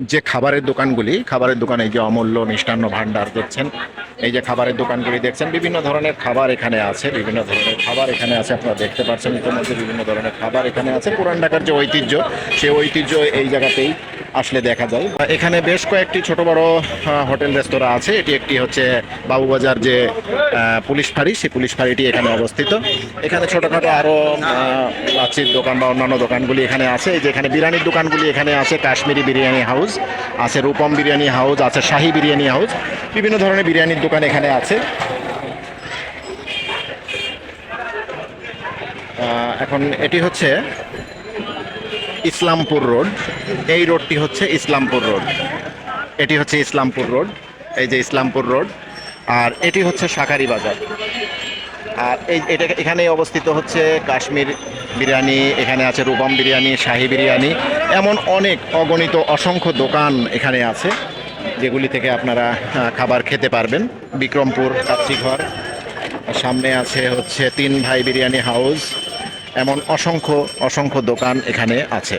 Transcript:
যে খাবারের দোকানগুলি, খাবারের দোকানে যে অমূল্য, মিষ্টান্ন ভাণ্ডার দেখছেন। এই যে খাবারের দোকানগুলি দেখছেন, বিভিন্ন ধরনের খাবার এখানে আছে, বিভিন্ন ধরনের খাবার এখানে আছে, আপনারা দেখতে পাচ্ছেন। ইতিমধ্যে বিভিন্ন ধরনের খাবার এখানে আছে। পুরান ঢাকার যে ঐতিহ্য, সেই ঐতিহ্য এই জায়গাতেই আসলে দেখা যায়। এখানে বেশ কয়েকটি ছোট বড় হোটেল, রেস্তোরাঁ আছে। এটি একটি হচ্ছে বাবুবাজার যে পুলিশ ফাঁড়ি, সেই পুলিশ ফাঁড়িটি এখানে অবস্থিত। এখানে ছোটখাটো আরও লাচির দোকান বা অন্যান্য দোকানগুলি এখানে আছে। এই যে এখানে বিরিয়ানির দোকানগুলি এখানে আছে, কাশ্মীরি বিরিয়ানি হাউস, আছে রূপম বিরিয়ানি হাউস, আছে শাহি বিরিয়ানি হাউস, বিভিন্ন ধরনের বিরিয়ানির দোকান এখানে আছে। এখন এটি হচ্ছে ইসলামপুর রোড। এই রোডটি হচ্ছে ইসলামপুর রোড। এটি হচ্ছে ইসলামপুর রোড। এই যে ইসলামপুর রোড। আর এটি হচ্ছে শাকারি বাজার। আর এই এটা এখানে অবস্থিত হচ্ছে কাশ্মীর বিরিয়ানি, এখানে আছে রূপম বিরিয়ানি, শাহি বিরিয়ানি, এমন অনেক অগণিত অসংখ্য দোকান এখানে আছে, যেগুলি থেকে আপনারা খাবার খেতে পারবেন। বিক্রমপুর কাচ্চিঘর সামনে আছে হচ্ছে তিন ভাই বিরিয়ানি হাউস। এমন অসংখ্য অসংখ্য দোকান এখানে আছে